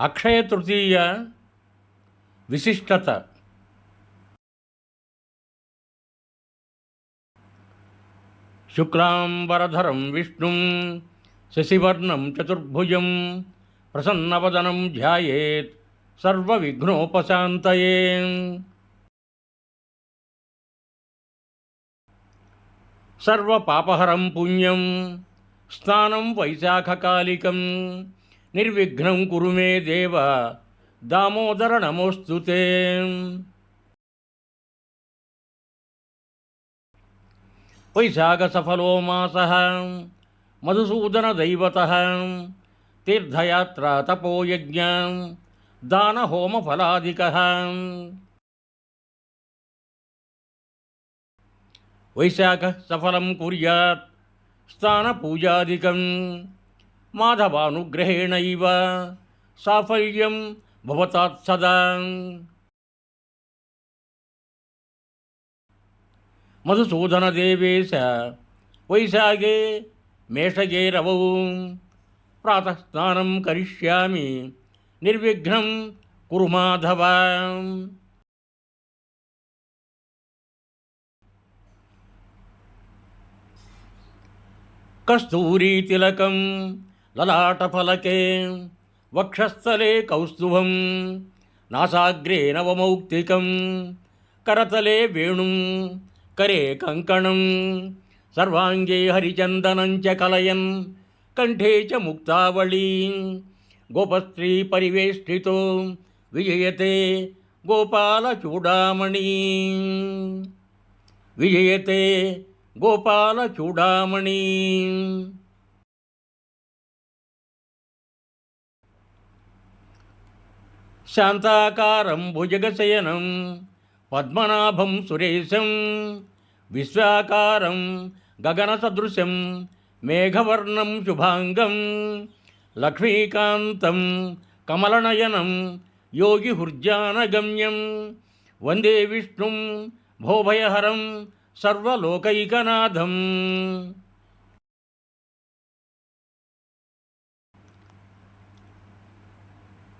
అక్షయ తృతీయ విశిష్టత శుక్లాంబరధరం విష్ణుం శశివర్ణం చతుర్భుజం ప్రసన్నవదనం ధ్యాయేత్ సర్వవిఘ్నోపశాంతయే సర్వపాపహరం పుణ్యం స్నానం వైశాఖకాలికం निर्विघ्न कुरु मे देव। दामोदर नमोस्तु ते। वैशाख सफलो मास। मधुसूदन दैवत। तीर्थयात्रा तपोयज्ञ। दानहोमफलादिकः वैशाखः कुरिया स्थान पूजादिकं మాధవానుగ్రహేణైవ సాఫల్యం భవతాత్ సదా. మధుసూదనదేవేశ వైశాగే మేషగే రవౌ. ప్రాతఃస్నానం కరిష్యామి నిర్విఘ్నం కురు మాధవ. కస్తూరీతిలకం లలాటఫలకే వక్షస్థలే కౌస్తుభం నాసాగ్రే నవమౌక్తికం కరతలే వేణుం కరే కంకణం సర్వాంగే హరిచందనం చ కలయన్ కంఠే చ ముక్తావళీ గోపస్త్రీ పరివేష్టితో విజయతే గోపాలచూడామణి విజయతే గోపాలచూడామణి శాంతాకారం భుజగశయనం పద్మనాభం సురేశం విశ్వాకారం గగనసదృశం మేఘవర్ణం శుభాంగం లక్ష్మీకాంతం కమలనయనం యోగి యోగిహుర్జానగమ్యం వందే విష్ణుం భోభయహరం సర్వలోకైకనాథం.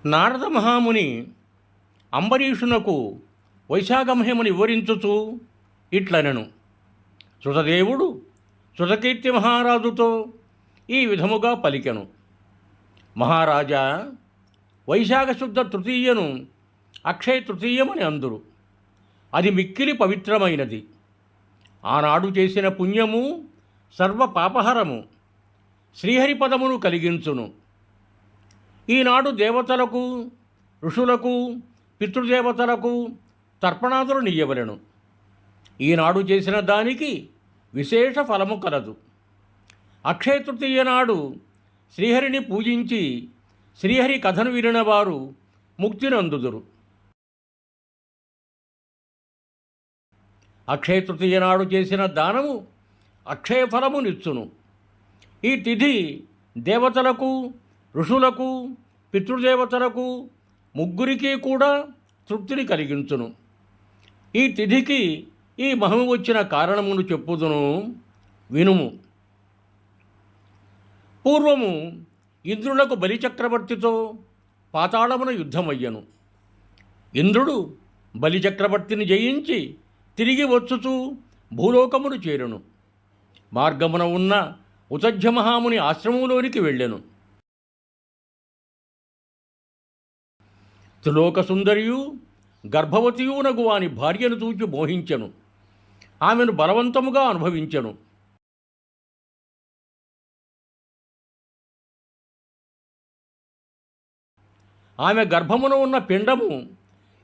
నారద మహాముని అంబరీషునకు వైశాఖమహిమను వివరించుచు ఇట్లనెను. శృతదేవుడు శృతకీర్తి మహారాజుతో ఈ విధముగా పలికెను. మహారాజా వైశాఖ శుద్ధ తృతీయను అక్షయ తృతీయమని అందురు. అది మిక్కిలి పవిత్రమైనది. ఆనాడు చేసిన పుణ్యము సర్వ పాపహరము. శ్రీహరిపదమును కలిగించును. ఈనాడు దేవతలకు ఋషులకు పితృదేవతలకు తర్పణాదులు నీయవలను. ఈనాడు చేసిన దానికి విశేష ఫలము కలదు. అక్షయతృతీయ నాడు శ్రీహరిని పూజించి శ్రీహరి కథను వినిన వారు ముక్తినందుదురు అక్షయతృతీయ నాడు చేసిన దానము అక్షయ ఫలమునిచ్చును ఈ తిథి దేవతలకు ఋషులకు పితృదేవతలకు ముగ్గురికి కూడా తృప్తిని కలిగించును. ఈ తిథికి ఈ మహిమ వచ్చిన కారణమును చెప్పుదును వినుము. పూర్వము ఇంద్రులకు బలిచక్రవర్తితో పాతాళమున యుద్ధమయ్యను. ఇంద్రుడు బలిచక్రవర్తిని జయించి తిరిగి వచ్చుచూ భూలోకమును చేరును. మార్గమున ఉన్న ఉతజ్య మహాముని ఆశ్రమంలోనికి వెళ్ళెను. త్రిలోకసుందరియు గర్భవతియునగు వాని భార్యను చూచి మోహించెను. ఆమెను బలవంతముగా అనుభవించెను. ఆమె గర్భమున ఉన్న పిండము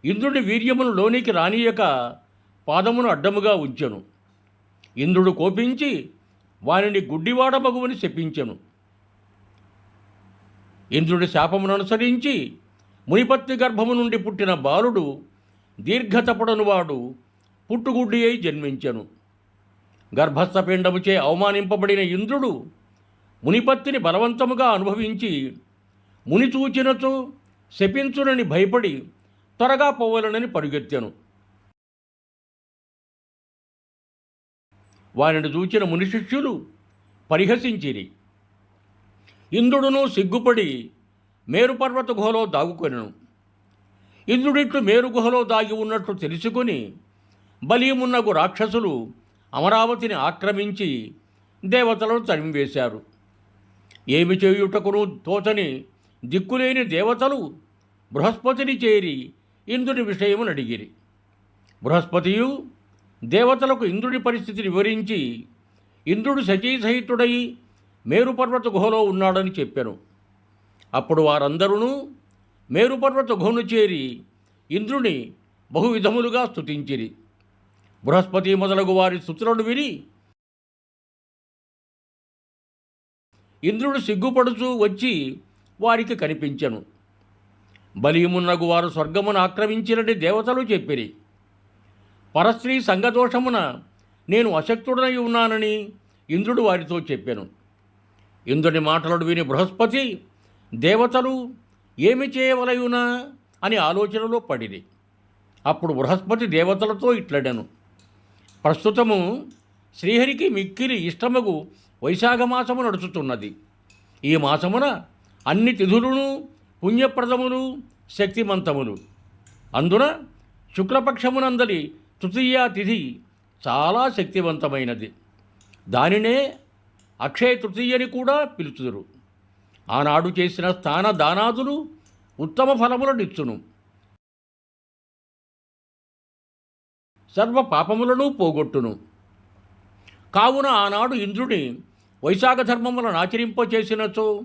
ఇంద్రుడి వీర్యమును లోనికి రానియక పాదమును అడ్డముగా ఉంచెను. ఇంద్రుడు కోపించి వారిని గుడ్డివాడ మగువని శపించెను. ఇంద్రుడి శాపమును అనుసరించి మునిపత్తి గర్భము నుండి పుట్టిన బాలుడు దీర్ఘతపడనువాడు పుట్టుగుడ్డి అయి జన్మించెను. గర్భస్థ పిండముచే అవమానింపబడిన ఇంద్రుడు మునిపత్తిని బలవంతముగా అనుభవించి ముని చూచినచో శపించునని భయపడి త్వరగా పోవలనని పరుగెత్తెను. వారిని చూచిన ముని శిష్యులు పరిహసించిరి. ఇంద్రుడును సిగ్గుపడి మేరుపర్వత గుహలో దాగుకొనెను. ఇంద్రుడిట్లు మేరు గుహలో దాగి ఉన్నట్లు తెలుసుకుని బలీమున్నగు రాక్షసులు అమరావతిని ఆక్రమించి దేవతలను తరిమివేశారు. ఏమి చేయుటకును తోచని దిక్కులేని దేవతలు బృహస్పతిని చేరి ఇంద్రుని విషయమును అడిగిరి. బృహస్పతియు దేవతలకు ఇంద్రుడి పరిస్థితిని వివరించి ఇంద్రుడు సచీసహితుడై మేరుపర్వత గుహలో ఉన్నాడని చెప్పాను. అప్పుడు వారందరూ మేరుపర్వత గుహను చేరి ఇంద్రుని బహువిధములుగా స్తుతించిరి. బృహస్పతి మొదలగు వారి స్థుతులను విని ఇంద్రుడు సిగ్గుపడుచూ వచ్చి వారికి కనిపించెను. బలియమున్నగు వారు స్వర్గమును ఆక్రమించినని దేవతలు చెప్పిరి. పరస్త్రీ సంగదోషమున నేను అశక్తుడనై ఉన్నానని ఇంద్రుడు వారితో చెప్పాను. ఇంద్రుని మాటలను విని బృహస్పతి దేవతలు ఏమి చేయవలయునా అని ఆలోచనలో పడింది అప్పుడు బృహస్పతి దేవతలతో ఇట్లడను. ప్రస్తుతము శ్రీహరికి మిక్కిలి ఇష్టముగు వైశాఖ మాసము నడుచుతున్నది. ఈ మాసమున అన్ని తిథులను పుణ్యప్రదములు శక్తిమంతములు. అందున శుక్లపక్షమునందలి తృతీయ తిథి చాలా శక్తివంతమైనది. దానినే అక్షయ తృతీయని కూడా పిలుచుదురు. ఆనాడు చేసిన స్థాన దానాదులు ఉత్తమ ఫలములనిచ్చును. సర్వ పాపములను పోగొట్టును. కావున ఆనాడు ఇంద్రుని వైశాఖ ధర్మములను ఆచరింపచేసినచో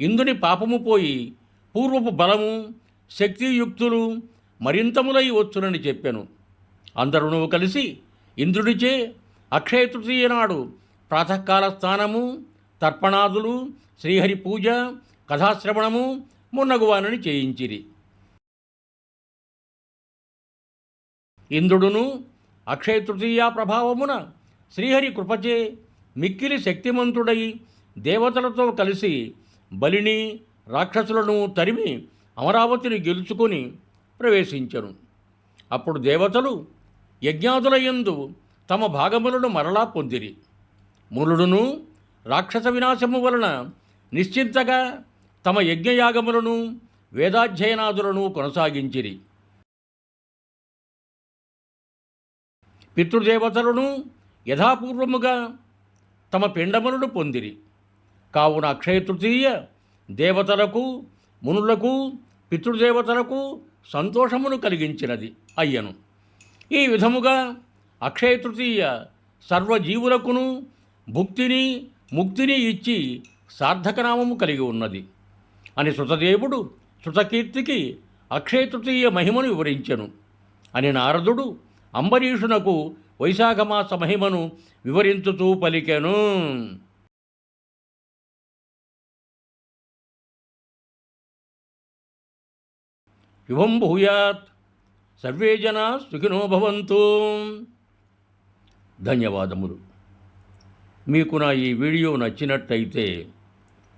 ఇంద్రుని పాపము పోయి పూర్వపు బలము శక్తియుక్తులు మరింతములై వచ్చునని చెప్పాను. అందరూ కలిసి ఇంద్రుడిచే అక్షయ తృతీయ నాడు ప్రాతకాల స్నానము తర్పణాదులు శ్రీహరి పూజ కథాశ్రవణము మున్నగువానని చేయించిరి. ఇంద్రుడును అక్షయ తృతీయ ప్రభావమున శ్రీహరి కృపచే మిక్కిలి శక్తిమంతుడై దేవతలతో కలిసి బలిని రాక్షసులను తరిమి అమరావతిని గెలుచుకొని ప్రవేశించను. అప్పుడు దేవతలు యజ్ఞాదులయందు తమ భాగములను మరలా పొందిరి. మునుడును రాక్షస వినాశము వలన నిశ్చింతగా తమ యజ్ఞయాగములను వేదాధ్యయనాదులను కొనసాగించిరి. పితృదేవతలను యథాపూర్వముగా తమ పిండములను పొందిరి. కావున అక్షయ తృతీయ దేవతలకు మునులకు పితృదేవతలకు సంతోషమును కలిగించినది అయ్యను. ఈ విధముగా అక్షయ తృతీయ సర్వజీవులకును భుక్తిని ముక్తిని ఇచ్చి సార్థకనామము కలిగి ఉన్నది. అని శృతదేవుడు శృతకీర్తికి అక్షయ తృతీయ మహిమను వివరించెను. అని నారదుడు అంబరీషునకు వైశాఖమాస మహిమను వివరించుతూ పలికెను. శుభం భూయాత్. సర్వే జనా సుఖినో భవంతు. ధన్యవాదములు. మీకు నా ఈ వీడియో నచ్చినట్టయితే